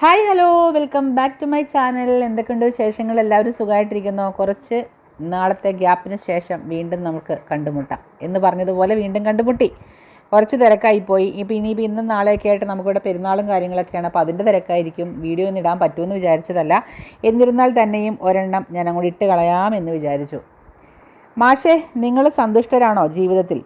Hi hello welcome back to my channel എന്തൊക്കെയുണ്ട് വിശേഷങ്ങൾ? എല്ലാവരും സുഖമായിട്ടിരിക്കുന്നു? കുറച്ച് നാളത്തെ ഗ്യാപ്പിന് ശേഷം വീണ്ടും നമുക്ക് കണ്ടുമുട്ടാം. എന്ന് പറഞ്ഞതുപോലെ വീണ്ടും കണ്ടുമുട്ടി. കുറച്ച് തിരക്കായിപ്പോയി. ഇപ്പോൾ ഇനിയിപ്പോൾ ഇന്നും നാളെയൊക്കെ ആയിട്ട് നമുക്കിവിടെ പെരുന്നാളും കാര്യങ്ങളൊക്കെയാണ്. അപ്പോൾ അതിന്റെ തിരക്കായിരിക്കും. വീഡിയോ ഒന്നും ഇടാൻ പറ്റുമെന്ന് വിചാരിച്ചതല്ല. എന്നിരുന്നാൽ തന്നെയും ഒരെണ്ണം ഞാൻ അങ്ങോട്ട് ഇട്ട് കളയാമെന്ന് വിചാരിച്ചു. മാഷേ നിങ്ങൾ സന്തുഷ്ടരാണോ ജീവിതത്തിൽ?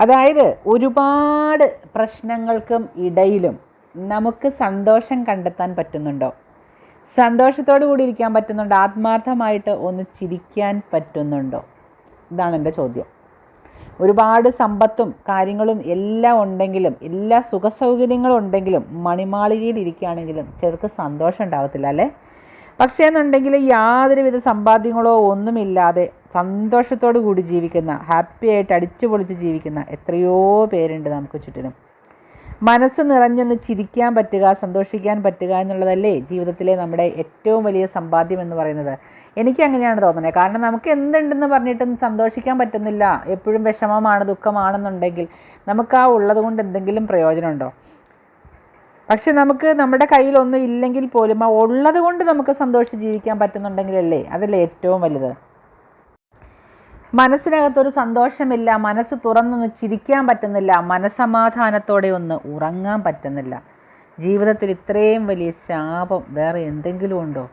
അതായത് ഒരുപാട് പ്രശ്നങ്ങൾക്കും ഇടയിലും നമുക്ക് സന്തോഷം കണ്ടെത്താൻ പറ്റുന്നുണ്ടോ? സന്തോഷത്തോടു കൂടി ഇരിക്കാൻ പറ്റുന്നുണ്ടോ? ആത്മാർത്ഥമായിട്ട് ഒന്ന് ചിരിക്കാൻ പറ്റുന്നുണ്ടോ? ഇതാണ് എന്റെ ചോദ്യം. ഒരുപാട് സമ്പത്തും കാര്യങ്ങളും എല്ലാം ഉണ്ടെങ്കിലും എല്ലാ സുഖ സൗകര്യങ്ങളും ഉണ്ടെങ്കിലും മണിമാളികയിൽ ഇരിക്കുകയാണെങ്കിലും ചിലർക്ക് സന്തോഷം ഉണ്ടാകത്തില്ല അല്ലേ? പക്ഷേ എന്നുണ്ടെങ്കിൽ യാതൊരുവിധ സമ്പാദ്യങ്ങളോ ഒന്നുമില്ലാതെ സന്തോഷത്തോടു കൂടി ജീവിക്കുന്ന ഹാപ്പി ആയിട്ട് അടിച്ചു പൊളിച്ച് ജീവിക്കുന്ന എത്രയോ പേരുണ്ട് നമുക്ക് ചുറ്റിനും. മനസ്സ് നിറഞ്ഞൊന്ന് ചിരിക്കാൻ പറ്റുക സന്തോഷിക്കാൻ പറ്റുക എന്നുള്ളതല്ലേ ജീവിതത്തിലെ നമ്മുടെ ഏറ്റവും വലിയ സമ്പാദ്യം എന്ന് പറയുന്നത്. എനിക്ക് അങ്ങനെയാണ് തോന്നുന്നത്. കാരണം നമുക്ക് എന്തുണ്ടെന്ന് പറഞ്ഞിട്ടും സന്തോഷിക്കാൻ പറ്റുന്നില്ല. എപ്പോഴും വിഷമമാണ് ദുഃഖമാണെന്നുണ്ടെങ്കിൽ നമുക്ക് ആ ഉള്ളത് കൊണ്ട് എന്തെങ്കിലും പ്രയോജനമുണ്ടോ? പക്ഷെ നമുക്ക് നമ്മുടെ കയ്യിലൊന്നും ഇല്ലെങ്കിൽ പോലും ആ ഉള്ളത് കൊണ്ട് നമുക്ക് സന്തോഷിച്ച് ജീവിക്കാൻ പറ്റുന്നുണ്ടെങ്കിലല്ലേ? അതല്ലേ ഏറ്റവും വലുത്. മനസ്സിനകത്തൊരു സന്തോഷമില്ല മനസ്സ് തുറന്നൊന്ന് ചിരിക്കാൻ പറ്റുന്നില്ല മനസമാധാനത്തോടെ ഒന്ന് ഉറങ്ങാൻ പറ്റുന്നില്ല. ജീവിതത്തിൽ ഇത്രയും വലിയ ശാപം വേറെ എന്തെങ്കിലും ഉണ്ടോ?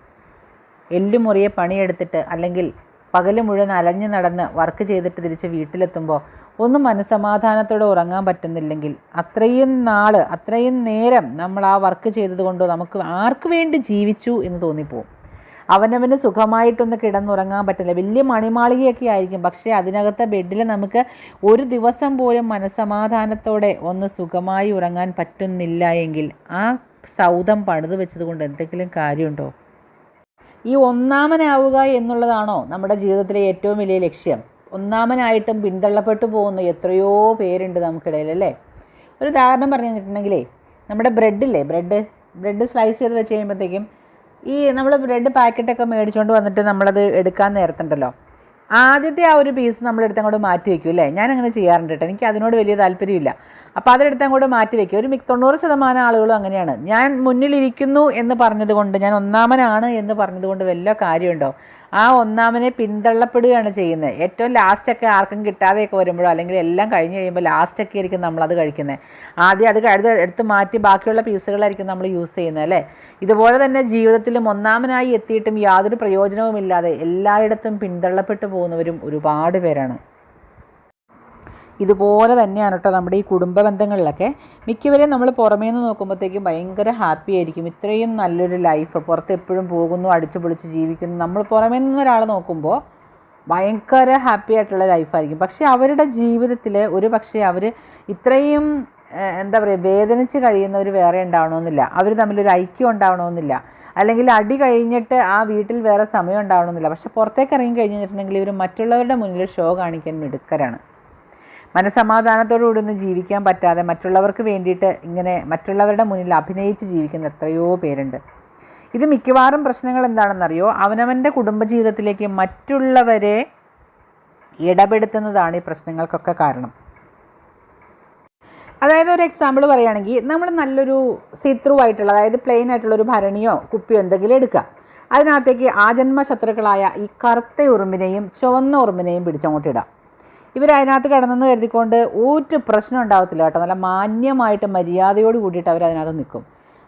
എല്ലുമുറിയെ പണിയെടുത്തിട്ട് അല്ലെങ്കിൽ പകൽ മുഴുവൻ അലഞ്ഞു നടന്ന് വർക്ക് ചെയ്തിട്ട് തിരിച്ച് വീട്ടിലെത്തുമ്പോൾ ഒന്നും മനസമാധാനത്തോടെ ഉറങ്ങാൻ പറ്റുന്നില്ലെങ്കിൽ അത്രയും നാൾ അത്രയും നേരം നമ്മൾ ആ വർക്ക് ചെയ്തത് കൊണ്ടോ നമുക്ക് ആർക്ക് വേണ്ടി ജീവിച്ചു എന്ന് തോന്നിപ്പോവും. അവനവന് സുഖമായിട്ടൊന്ന് കിടന്നുറങ്ങാൻ പറ്റില്ല. വലിയ മണിമാളികയൊക്കെ ആയിരിക്കും. പക്ഷേ അതിനകത്തെ ബെഡിൽ നമുക്ക് ഒരു ദിവസം പോലും മനസമാധാനത്തോടെ ഒന്ന് സുഖമായി ഉറങ്ങാൻ പറ്റുന്നില്ല എങ്കിൽ ആ സൗദം പണിത് വെച്ചതുകൊണ്ട് എന്തെങ്കിലും കാര്യമുണ്ടോ? ഈ ഒന്നാമനാവുക എന്നുള്ളതാണോ നമ്മുടെ ജീവിതത്തിലെ ഏറ്റവും വലിയ ലക്ഷ്യം? ഒന്നാമനായിട്ടും പിന്തള്ളപ്പെട്ടു പോകുന്ന എത്രയോ പേരുണ്ട് നമുക്കിടയിൽ അല്ലേ? ഒരു ഉദാഹരണം പറഞ്ഞു തന്നിട്ടുണ്ടെങ്കിലേ നമ്മുടെ ബ്രെഡില്ലേ? ബ്രെഡ് ബ്രെഡ് സ്ലൈസ് ചെയ്ത് വെച്ച് കഴിയുമ്പോഴത്തേക്കും ഈ നമ്മൾ ബ്രെഡ് പാക്കറ്റൊക്കെ മേടിച്ചുകൊണ്ട് വന്നിട്ട് നമ്മളത് എടുക്കാൻ നേരത്തുണ്ടല്ലോ. ആദ്യത്തെ ആ ഒരു പീസ് നമ്മൾ എടുത്ത് അങ്ങോട്ട് മാറ്റി വെക്കും അല്ലേ? ഞാൻ അങ്ങനെ ചെയ്യാറുണ്ട് കേട്ടോ. എനിക്ക് അതിനോട് വലിയ താല്പര്യമില്ല. അപ്പോൾ അതെടുത്ത് അങ്ങോട്ട് മാറ്റി വെക്കും. ഒരു മിക്ക തൊണ്ണൂറ് ശതമാനം ആളുകളും അങ്ങനെയാണ്. ഞാൻ മുന്നിലിരിക്കുന്നു എന്ന് പറഞ്ഞതുകൊണ്ട് ഞാൻ ഒന്നാമനാണ് എന്ന് പറഞ്ഞതുകൊണ്ട് വല്ല കാര്യമുണ്ടോ? ആ ഒന്നാമനെ പിന്തള്ളപ്പെടുകയാണ് ചെയ്യുന്നത്. ഏറ്റവും ലാസ്റ്റൊക്കെ ആർക്കും കിട്ടാതെയൊക്കെ വരുമ്പോഴോ അല്ലെങ്കിൽ എല്ലാം കഴിഞ്ഞ് കഴിയുമ്പോൾ ലാസ്റ്റൊക്കെ ആയിരിക്കും നമ്മളത് കഴിക്കുന്നത്. ആദ്യം അത് കഴുത് എടുത്ത് മാറ്റി ബാക്കിയുള്ള പീസുകളായിരിക്കും നമ്മൾ യൂസ് ചെയ്യുന്നത് അല്ലേ? ഇതുപോലെ തന്നെ ജീവിതത്തിലും ഒന്നാമനായി എത്തിയിട്ടും യാതൊരു പ്രയോജനവുമില്ലാതെ എല്ലായിടത്തും പിന്തള്ളപ്പെട്ടു പോകുന്നവരും ഒരുപാട് പേരാണ്. ഇതുപോലെ തന്നെയാണ് കേട്ടോ നമ്മുടെ ഈ കുടുംബ ബന്ധങ്ങളിലൊക്കെ മിക്കവരെയും നമ്മൾ പുറമേ നിന്ന് നോക്കുമ്പോഴത്തേക്കും ഭയങ്കര ഹാപ്പി ആയിരിക്കും. ഇത്രയും നല്ലൊരു ലൈഫ് പുറത്ത് എപ്പോഴും പോകുന്നു അടിച്ചു പൊളിച്ച് ജീവിക്കുന്നു. നമ്മൾ പുറമേ നിന്ന് ഒരാൾ നോക്കുമ്പോൾ ഭയങ്കര ഹാപ്പി ആയിട്ടുള്ള ലൈഫായിരിക്കും പക്ഷേ അവരുടെ ജീവിതത്തിൽ ഒരു പക്ഷേ അവർ ഇത്രയും എന്താ പറയുക വേദനിച്ച് കഴിയുന്നവർ വേറെ ഉണ്ടാവണമെന്നില്ല. അവർ തമ്മിലൊരു ഐക്യം ഉണ്ടാവണമെന്നില്ല. അല്ലെങ്കിൽ അടി കഴിഞ്ഞിട്ട് ആ വീട്ടിൽ വേറെ സമയം ഉണ്ടാവണമെന്നില്ല. പക്ഷെ പുറത്തേക്ക് ഇറങ്ങി കഴിഞ്ഞിട്ടുണ്ടെങ്കിൽ ഇവർ മറ്റുള്ളവരുടെ മുന്നിൽ ഷോ കാണിക്കാൻ മിടുക്കരാണ്. മനസമാധാനത്തോടു കൂടി ഒന്നും ജീവിക്കാൻ പറ്റാതെ മറ്റുള്ളവർക്ക് വേണ്ടിയിട്ട് ഇങ്ങനെ മറ്റുള്ളവരുടെ മുന്നിൽ അഭിനയിച്ച് ജീവിക്കുന്ന എത്രയോ പേരുണ്ട്. ഇത് മിക്കവാറും പ്രശ്നങ്ങൾ എന്താണെന്നറിയോ? അവനവന്റെ കുടുംബജീവിതത്തിലേക്ക് മറ്റുള്ളവരെ ഇടപെടുത്തുന്നതാണ് ഈ പ്രശ്നങ്ങൾക്കൊക്കെ കാരണം. അതായത് ഒരു എക്സാമ്പിൾ പറയുകയാണെങ്കിൽ നമ്മൾ നല്ലൊരു സിത്രൂ ആയിട്ടുള്ള അതായത് പ്ലെയിൻ ആയിട്ടുള്ള ഒരു ഭരണിയോ കുപ്പിയോ എന്തെങ്കിലും എടുക്കുക. അതിനകത്തേക്ക് ആജന്മ ശത്രുക്കളായ ഈ കറുത്ത ഉറുമ്പിനെയും ചുവന്ന ഉറുമ്പിനെയും പിടിച്ചങ്ങോട്ട് ഇടാം ഇവർ അതിനകത്ത് കിടന്നെന്ന് കരുതിക്കൊണ്ട് ഒരു പ്രശ്നം ഉണ്ടാവത്തില്ല കേട്ടോ. നല്ല മാന്യമായിട്ട് മര്യാദയോട് കൂടിയിട്ട് അവർ അതിനകത്ത് നിൽക്കും.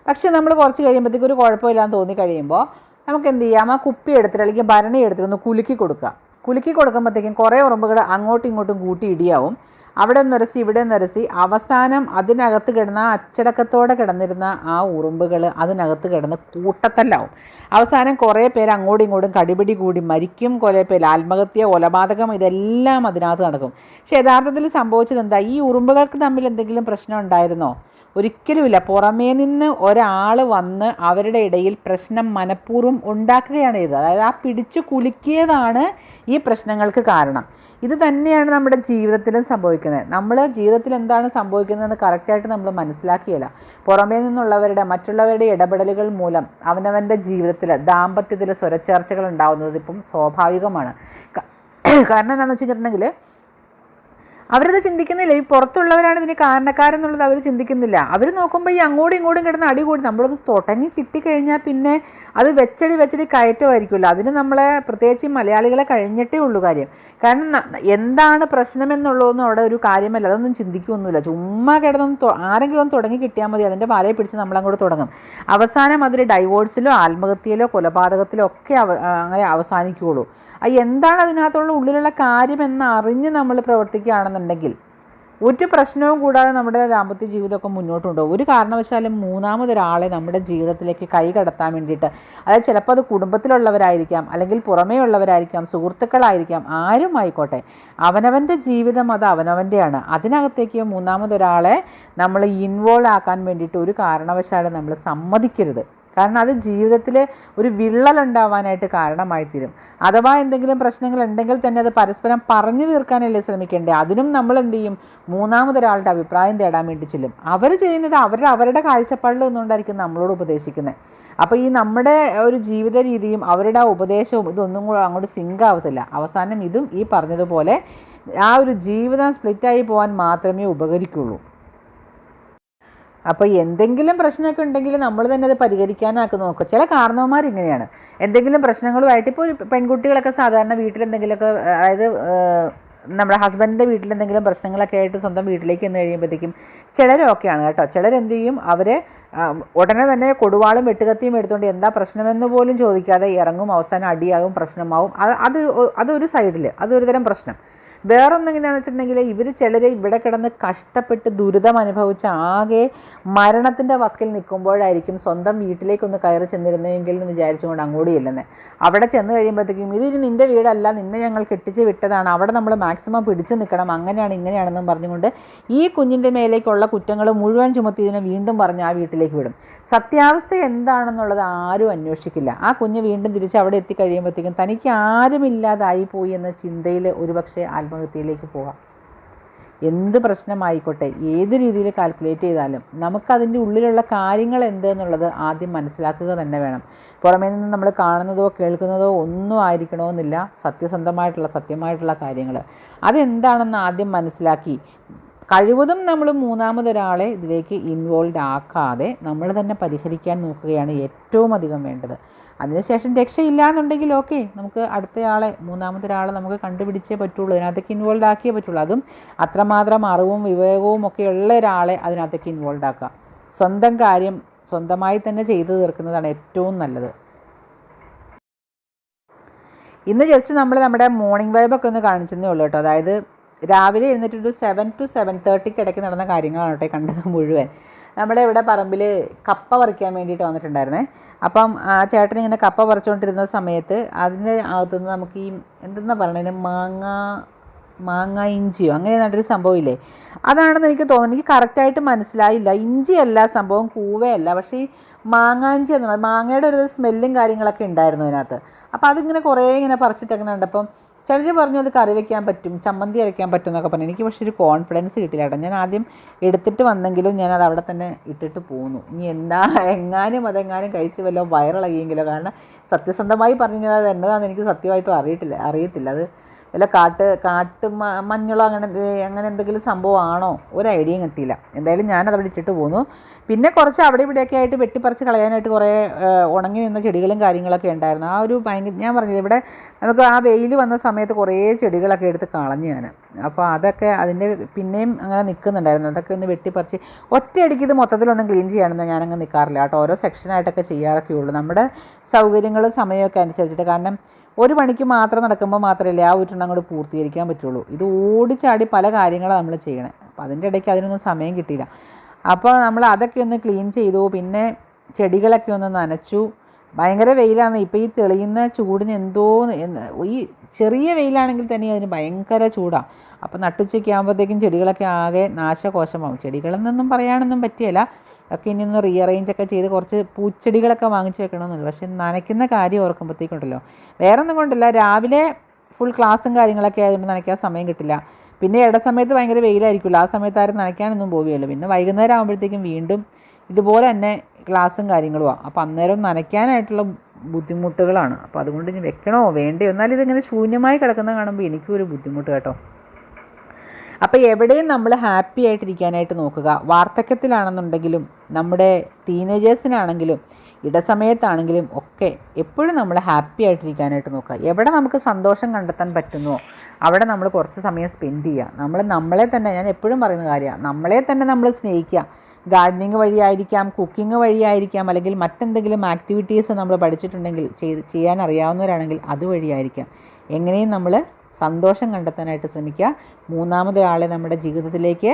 പക്ഷേ നമ്മൾ കുറച്ച് കഴിയുമ്പോഴത്തേക്ക് ഒരു കുഴപ്പമില്ലാന്ന് തോന്നി കഴിയുമ്പോൾ നമുക്ക് എന്ത് ചെയ്യാം? ആ കുപ്പി എടുത്തിട്ട് അല്ലെങ്കിൽ ഭരണി എടുത്തിട്ട് ഒന്ന് കുലുക്കി കൊടുക്കുക കുലുക്കി കൊടുക്കുമ്പോഴത്തേക്കും കുറേ ഉറുമ്പുകൾ അങ്ങോട്ടും ഇങ്ങോട്ടും കൂട്ടി ഇടിയാവും. അവിടെ നിരസി ഇവിടെ നിരസി. അവസാനം അതിനകത്ത് കിടന്ന അച്ചടക്കത്തോടെ കിടന്നിരുന്ന ആ ഉറുമ്പുകൾ അതിനകത്ത് കിടന്ന് കൂട്ടത്തല്ലാവും. അവസാനം കുറേ പേര് അങ്ങോട്ടും ഇങ്ങോട്ടും കടിപിടി കൂടി മരിക്കും കുറേ പേര് ആത്മഹത്യ കൊലപാതകം ഇതെല്ലാം അതിനകത്ത് നടക്കും. പക്ഷെ യഥാർത്ഥത്തിൽ സംഭവിച്ചത് എന്താ? ഈ ഉറുമ്പുകൾക്ക് തമ്മിൽ എന്തെങ്കിലും പ്രശ്നം ഉണ്ടായിരുന്നോ? ഒരിക്കലുമില്ല പുറമേ നിന്ന് ഒരാൾ വന്ന് അവരുടെ ഇടയിൽ പ്രശ്നം മനഃപൂർവം ഉണ്ടാക്കുകയാണ് ചെയ്തത്. അതായത് ആ പിടിച്ചു കുലുക്കിയതാണ് ഈ പ്രശ്നങ്ങൾക്ക് കാരണം. ഇത് തന്നെയാണ് നമ്മുടെ ജീവിതത്തിലും സംഭവിക്കുന്നത്. നമ്മൾ ജീവിതത്തിൽ എന്താണ് സംഭവിക്കുന്നതെന്ന് കറക്റ്റായിട്ട് നമ്മൾ മനസ്സിലാക്കിയല്ല. പുറമേ നിന്നുള്ളവരുടെ മറ്റുള്ളവരുടെ ഇടപെടലുകൾ മൂലം അവനവന്റെ ജീവിതത്തിൽ ദാമ്പത്യത്തിൽ സ്വരച്ചേർച്ചകൾ ഉണ്ടാകുന്നത് ഇപ്പം സ്വാഭാവികമാണ്. കാരണം എന്താണെന്ന് വെച്ച് കഴിഞ്ഞിട്ടുണ്ടെങ്കിൽ അവരത് ചിന്തിക്കുന്നില്ല. ഈ പുറത്തുള്ളവരാണ് ഇതിന് കാരണക്കാരെന്നുള്ളത് അവർ ചിന്തിക്കുന്നില്ല. അവർ നോക്കുമ്പോൾ ഈ അങ്ങോട്ടും ഇങ്ങോട്ടും കിടന്ന് അടി കൂടി നമ്മളത് തുടങ്ങി കിട്ടിക്കഴിഞ്ഞാൽ പിന്നെ അത് വെച്ചടി വെച്ചടി കയറ്റമായിരിക്കുമല്ലോ. അതിന് നമ്മളെ പ്രത്യേകിച്ച് ഈ മലയാളികളെ കഴിഞ്ഞിട്ടേ ഉള്ളൂ കാര്യം. കാരണം എന്താണ് പ്രശ്നമെന്നുള്ളതൊന്നും അവിടെ ഒരു കാര്യമല്ല. അതൊന്നും ചിന്തിക്കുകയൊന്നുമില്ല ചുമ്മാ കിടന്നൊന്ന് ആരെങ്കിലും ഒന്ന് തുടങ്ങി കിട്ടിയാൽ മതി. അതിന്റെ പാലയെ പിടിച്ച് നമ്മളങ്ങോട്ട് തുടങ്ങും. അവസാനം അതിൽ ഡൈവോഴ്സിലോ ആത്മഹത്യയിലോ കൊലപാതകത്തിലോ ഒക്കെ അങ്ങനെ അവസാനിക്കുകയുള്ളൂ എന്താണ് അതിനകത്തുള്ള ഉള്ളിലുള്ള കാര്യം എന്ന് അറിഞ്ഞ് നമ്മൾ പ്രവർത്തിക്കുകയാണെന്നുണ്ടെങ്കിൽ ഒരു പ്രശ്നവും കൂടാതെ നമ്മുടെ ദാമ്പത്യ ജീവിതമൊക്കെ മുന്നോട്ട് കൊണ്ടുപോകും ഒരു കാരണവശാലും മൂന്നാമതൊരാളെ നമ്മുടെ ജീവിതത്തിലേക്ക് കൈ കടത്താൻ വേണ്ടിയിട്ട് അതായത് ചിലപ്പോൾ അത് കുടുംബത്തിലുള്ളവരായിരിക്കാം അല്ലെങ്കിൽ പുറമേ ഉള്ളവരായിരിക്കാം സുഹൃത്തുക്കളായിരിക്കാം ആരും ആയിക്കോട്ടെ. അവനവന്റെ ജീവിതം അത് അവനവന്റെയാണ്. അതിനകത്തേക്ക് മൂന്നാമതൊരാളെ നമ്മൾ ഇൻവോൾവ് ആക്കാൻ വേണ്ടിയിട്ട് ഒരു കാരണവശാലും നമ്മൾ സമ്മതിക്കരുത്. കാരണം അത് ജീവിതത്തിൽ ഒരു വിള്ളലുണ്ടാവാനായിട്ട് കാരണമായി തീരും അഥവാ എന്തെങ്കിലും പ്രശ്നങ്ങൾ ഉണ്ടെങ്കിൽ തന്നെ അത് പരസ്പരം പറഞ്ഞു തീർക്കാനല്ലേ ശ്രമിക്കേണ്ടത് അതിനും നമ്മൾ എന്ത് ചെയ്യും? മൂന്നാമതൊരാളുടെ അഭിപ്രായം തേടാൻ വേണ്ടി ചെല്ലും. അവർ ചെയ്യുന്നത് അവരുടെ അവരുടെ കാഴ്ചപ്പാടിൽ നിന്നുകൊണ്ടായിരിക്കും നമ്മളോട് ഉപദേശിക്കുന്നത് അപ്പോൾ ഈ നമ്മുടെ ഒരു ജീവിത രീതിയും അവരുടെ ഉപദേശവും ഇതൊന്നും കൂടെ അങ്ങോട്ട് സിങ്ക് ആവത്തില്ല. അവസാനം ഇതും ഈ പറഞ്ഞതുപോലെ ആ ഒരു ജീവിതം സ്പ്ലിറ്റായി പോകാൻ മാത്രമേ ഉപകരിക്കുള്ളൂ. അപ്പോൾ എന്തെങ്കിലും പ്രശ്നമൊക്കെ ഉണ്ടെങ്കിൽ നമ്മൾ തന്നെ അത് പരിഹരിക്കാനാക്കി നോക്കുക ചില കാരണവന്മാർ ഇങ്ങനെയാണ്. എന്തെങ്കിലും പ്രശ്നങ്ങളുമായിട്ട് ഇപ്പോൾ പെൺകുട്ടികളൊക്കെ സാധാരണ വീട്ടിൽ എന്തെങ്കിലുമൊക്കെ അതായത് നമ്മുടെ ഹസ്ബൻഡിന്റെ വീട്ടിൽ എന്തെങ്കിലും പ്രശ്നങ്ങളൊക്കെ ആയിട്ട് സ്വന്തം വീട്ടിലേക്ക് എന്ന് കഴിയുമ്പോഴത്തേക്കും ചിലരൊക്കെയാണ് കേട്ടോ. ചിലരെന്ത് ചെയ്യും? അവരെ ഉടനെ തന്നെ കൊടുവാളും വെട്ടുകത്തിയും എടുത്തുകൊണ്ട് എന്താ പ്രശ്നമെന്ന് പോലും ചോദിക്കാതെ ഇറങ്ങും. അവസാനം അടിയാകും പ്രശ്നമാവും. അത് അത് അതൊരു സൈഡിൽ അതൊരു തരം പ്രശ്നം. വേറൊന്നെങ്ങനെയാണെന്ന് വെച്ചിട്ടുണ്ടെങ്കിൽ ഇവർ ചിലരെ ഇവിടെ കിടന്ന് കഷ്ടപ്പെട്ട് ദുരിതം അനുഭവിച്ച ആകെ മരണത്തിന്റെ വക്കിൽ നിൽക്കുമ്പോഴായിരിക്കും സ്വന്തം വീട്ടിലേക്കൊന്ന് കയറി ചെന്നിരുന്നെങ്കിൽ എന്ന് വിചാരിച്ചുകൊണ്ട് അങ്ങോട്ട് ചെല്ലുന്നത് അവിടെ ചെന്ന് കഴിയുമ്പോഴത്തേക്കും ഇത് നിന്റെ വീടല്ല നിന്നെ ഞങ്ങൾ കെട്ടിച്ച് വിട്ടതാണ് അവിടെ നമ്മൾ മാക്സിമം പിടിച്ചു നിൽക്കണം അങ്ങനെയാണ് ഇങ്ങനെയാണെന്നും പറഞ്ഞുകൊണ്ട് ഈ കുഞ്ഞിന്റെ മേലേക്കുള്ള കുറ്റങ്ങൾ മുഴുവൻ ചുമത്തി ഇതിനെ വീണ്ടും പറഞ്ഞ് ആ വീട്ടിലേക്ക് വിടും. സത്യാവസ്ഥ എന്താണെന്നുള്ളത് ആരും അന്വേഷിക്കില്ല. ആ കുഞ്ഞ് വീണ്ടും തിരിച്ച് അവിടെ എത്തിക്കഴിയുമ്പോഴത്തേക്കും തനിക്ക് ആരുമില്ലാതായി പോയി എന്ന ചിന്തയിൽ ഒരുപക്ഷെ ആത്മഹത്യയിലേക്ക് പോകാം എന്ത് പ്രശ്നമായിക്കോട്ടെ ഏത് രീതിയിൽ കാൽക്കുലേറ്റ് ചെയ്താലും നമുക്കതിന്റെ ഉള്ളിലുള്ള കാര്യങ്ങൾ എന്തെന്നുള്ളത് ആദ്യം മനസ്സിലാക്കുക തന്നെ വേണം. പുറമേ നിന്ന് നമ്മൾ കാണുന്നതോ കേൾക്കുന്നതോ ഒന്നും ആയിരിക്കണമെന്നില്ല. സത്യസന്ധമായിട്ടുള്ള സത്യമായിട്ടുള്ള കാര്യങ്ങൾ. അതെന്താണെന്ന് ആദ്യം മനസ്സിലാക്കി. കഴിവതും നമ്മൾ മൂന്നാമതൊരാളെ ഇതിലേക്ക് ഇൻവോൾവ് ആക്കാതെ നമ്മൾ തന്നെ പരിഹരിക്കാൻ നോക്കുകയാണ് ഏറ്റവും അധികം വേണ്ടത്. അതിനുശേഷം രക്ഷയില്ല എന്നുണ്ടെങ്കിൽ ഓക്കെ നമുക്ക് അടുത്തയാളെ മൂന്നാമത്തെ മൂന്നാമതൊരാളെ നമുക്ക് കണ്ടുപിടിച്ചേ പറ്റുള്ളൂ. അതിനകത്തേക്ക് ഇൻവോൾവ് ആക്കിയേ പറ്റുള്ളൂ. അതും അത്രമാത്രം അറിവും വിവേകവും ഒക്കെ ഉള്ള ഒരാളെ അതിനകത്തേക്ക് ഇൻവോൾവ് ആക്കുക. സ്വന്തം കാര്യം സ്വന്തമായി തന്നെ ചെയ്തു തീർക്കുന്നതാണ് ഏറ്റവും നല്ലത്. ഇന്ന് ജസ്റ്റ് നമ്മൾ നമ്മുടെ മോർണിംഗ് വൈബൊക്കെ ഒന്ന് കാണിച്ചതേ ഉള്ളൂ കേട്ടോ. അതായത് രാവിലെ എഴുന്നേറ്റൊരു സെവൻ ടു സെവൻ തേർട്ടിക്ക് ഇടയ്ക്ക് നടന്ന കാര്യങ്ങളാണ് കേട്ടോ കണ്ടത് മുഴുവൻ. നമ്മുടെ ഇവിടെ പറമ്പിൽ കപ്പ പറിക്കാൻ വേണ്ടിയിട്ട് വന്നിട്ടുണ്ടായിരുന്നേ. അപ്പം ആ ചേട്ടൻ ഇങ്ങനെ കപ്പ പറിച്ചുകൊണ്ടിരുന്ന സമയത്ത് അതിന്റെ അകത്തുനിന്ന് നമുക്ക് ഈ എന്തെന്നാ പറയണത് മാങ്ങ മാങ്ങ ഇഞ്ചിയോ അങ്ങനെ ഏതാണ്ടൊരു സംഭവമില്ലേ? അതാണെന്ന് എനിക്ക് തോന്നുന്നു. എനിക്ക് കറക്റ്റായിട്ട് മനസ്സിലായില്ല. ഇഞ്ചിയല്ല സംഭവം കൂവയല്ല. പക്ഷേ ഈ മാങ്ങാഞ്ചി എന്നുള്ളത് മാങ്ങയുടെ ഒരു സ്മെല്ലും കാര്യങ്ങളൊക്കെ ഉണ്ടായിരുന്നു അതിനകത്ത്. അപ്പോൾ അതിങ്ങനെ കുറേ ഇങ്ങനെ പറിച്ചിട്ടങ്ങനെ കണ്ടപ്പം ചിലർ പറഞ്ഞു അത് കറി വെക്കാൻ പറ്റും ചമ്മന്തി അരയ്ക്കാൻ പറ്റും എന്നൊക്കെ പറഞ്ഞു. എനിക്ക് പക്ഷേ ഒരു കോൺഫിഡൻസ് കിട്ടില്ല കേട്ടോ. ഞാൻ ആദ്യം എടുത്തിട്ട് വന്നെങ്കിലും ഞാൻ അത് അവിടെ തന്നെ ഇട്ടിട്ട് പോന്നു. ഇനി എന്താ എങ്ങാനും അതെങ്ങാനും കഴിച്ച് വല്ലോ വയറിളകിയെങ്കിലോ കാരണം സത്യസന്ധമായി പറഞ്ഞു കഴിഞ്ഞാൽ അത് എന്നതാണെന്ന് എനിക്ക് സത്യമായിട്ടും അറിയിട്ടില്ല അറിയത്തില്ല. അത് വല്ല കാട്ട് കാട്ട് മഞ്ഞളോ അങ്ങനെ അങ്ങനെ എന്തെങ്കിലും സംഭവമാണോ? ഒരു ഐഡിയയും കിട്ടിയില്ല. എന്തായാലും ഞാൻ അവിടെ ഇട്ടിട്ട് പോന്നു. പിന്നെ കുറച്ച് അവിടെ ഇവിടെയൊക്കെ ആയിട്ട് വെട്ടിപ്പറിച്ച് കളയാനായിട്ട് കുറേ ഉണങ്ങി നിന്ന ചെടികളും കാര്യങ്ങളൊക്കെ ഉണ്ടായിരുന്നു. ആ ഒരു ഭയങ്കര ഞാൻ പറഞ്ഞില്ല ഇവിടെ നമുക്ക് ആ വെയിൽ വന്ന സമയത്ത് കുറേ ചെടികളൊക്കെ എടുത്ത് കളഞ്ഞു ഞാൻ. അപ്പോൾ അതൊക്കെ അതിന്റെ പിന്നെയും അങ്ങനെ നിൽക്കുന്നുണ്ടായിരുന്നു. അതൊക്കെ ഒന്ന് വെട്ടിപ്പറിച്ച് ഒറ്റയടിക്ക് ഇത് മൊത്തത്തിലൊന്നും ക്ലീൻ ചെയ്യാനൊന്നും ഞാനങ്ങ് നിൽക്കാറില്ല. കേട്ടോ ഓരോ സെക്ഷനായിട്ടൊക്കെ ചെയ്യാറൊക്കെ ഉള്ളൂ നമ്മുടെ സൗകര്യങ്ങളും സമയമൊക്കെ അനുസരിച്ചിട്ട്. കാരണം ഒരു പണിക്ക് മാത്രം നടക്കുമ്പോൾ മാത്രമല്ലേ ആ ഒരെണ്ണം കൂടെ പൂർത്തീകരിക്കാൻ പറ്റുള്ളൂ. ഇത് ഓടിച്ചാടി പല കാര്യങ്ങളാണ് നമ്മൾ ചെയ്യണേ. അപ്പോൾ അതിന്റെ ഇടയ്ക്ക് അതിനൊന്നും സമയം കിട്ടിയില്ല. അപ്പോൾ നമ്മൾ അതൊക്കെ ഒന്ന് ക്ലീൻ ചെയ്തു. പിന്നെ ചെടികളൊക്കെ ഒന്ന് നനച്ചു. ഭയങ്കര വെയിലാണ്. ഇപ്പോൾ ഈ തെളിയുന്ന ചൂടിന് എന്തോ ഈ ചെറിയ വെയിലാണെങ്കിൽ തന്നെ അതിന് ഭയങ്കര ചൂടാണ് അപ്പോൾ നട്ടുച്ചയ്ക്ക് ആകുമ്പോഴത്തേക്കും ചെടികളൊക്കെ ആകെ നാശകോശമാവും. ചെടികളെന്നൊന്നും പറയാനൊന്നും പറ്റിയല്ല. ഒക്കെ ഇനി ഒന്ന് റീഅറേഞ്ച് ഒക്കെ ചെയ്ത് കുറച്ച് പൂച്ചെടികളൊക്കെ വാങ്ങിച്ച് വെക്കണമെന്നുള്ളൂ പക്ഷേ നനയ്ക്കുന്ന കാര്യം ഓർക്കുമ്പോഴത്തേക്കുണ്ടല്ലോ. വേറെ ഒന്നും കൊണ്ടല്ല രാവിലെ ഫുൾ ക്ലാസ്സും കാര്യങ്ങളൊക്കെ ആയതുകൊണ്ട് നനയ്ക്കാൻ സമയം കിട്ടില്ല. പിന്നെ ഇട സമയത്ത് ഭയങ്കര വെയിലായിരിക്കുമല്ലോ. ആ സമയത്ത് ആരും നനയ്ക്കാനൊന്നും പോവുകയല്ലോ. പിന്നെ വൈകുന്നേരം ആകുമ്പോഴത്തേക്കും വീണ്ടും ഇതുപോലെ തന്നെ ക്ലാസ്സും കാര്യങ്ങളുമാണ് അപ്പോൾ അന്നേരം നനയ്ക്കാനായിട്ടുള്ള ബുദ്ധിമുട്ടുകളാണ്. അപ്പോൾ അതുകൊണ്ട് ഇനി വെക്കണോ വേണ്ടയോ? എന്നാലും ഇതിങ്ങനെ ശൂന്യമായി കിടക്കുന്ന കാണുമ്പോൾ എനിക്കും ഒരു ബുദ്ധിമുട്ട് കേട്ടോ. അപ്പോൾ എവിടെയും നമ്മൾ ഹാപ്പി ആയിട്ടിരിക്കാനായിട്ട് നോക്കുക. വാർദ്ധക്യത്തിലാണെന്നുണ്ടെങ്കിലും നമ്മുടെ ടീനേജേഴ്സിനാണെങ്കിലും ഇടസമയത്താണെങ്കിലും ഒക്കെ എപ്പോഴും നമ്മൾ ഹാപ്പി ആയിട്ടിരിക്കാനായിട്ട് നോക്കുക. എവിടെ നമുക്ക് സന്തോഷം കണ്ടെത്താൻ പറ്റുന്നോ അവിടെ നമ്മൾ കുറച്ച് സമയം സ്പെൻഡ് ചെയ്യുക. നമ്മൾ നമ്മളെ തന്നെ ഞാൻ എപ്പോഴും പറയുന്ന കാര്യമാണ് നമ്മളെ തന്നെ നമ്മൾ സ്നേഹിക്കുക. ഗാർഡനിങ് വഴിയായിരിക്കാം കുക്കിംഗ് വഴിയായിരിക്കാം അല്ലെങ്കിൽ മറ്റെന്തെങ്കിലും ആക്ടിവിറ്റീസ് നമ്മൾ പഠിച്ചിട്ടുണ്ടെങ്കിൽ ചെയ്ത് ചെയ്യാൻ അറിയാവുന്നവരാണെങ്കിൽ അതുവഴിയായിരിക്കാം എങ്ങനെയും നമ്മൾ സന്തോഷം കണ്ടെത്താനായിട്ട് ശ്രമിക്കുക. മൂന്നാമതൊരാളെ നമ്മുടെ ജീവിതത്തിലേക്ക്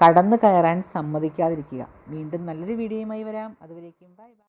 കടന്നു കയറാൻ സമ്മതിക്കാതിരിക്കുക. വീണ്ടും നല്ലൊരു വീഡിയോയുമായി വരാം. അതുവരേക്കും ബൈ ബൈ.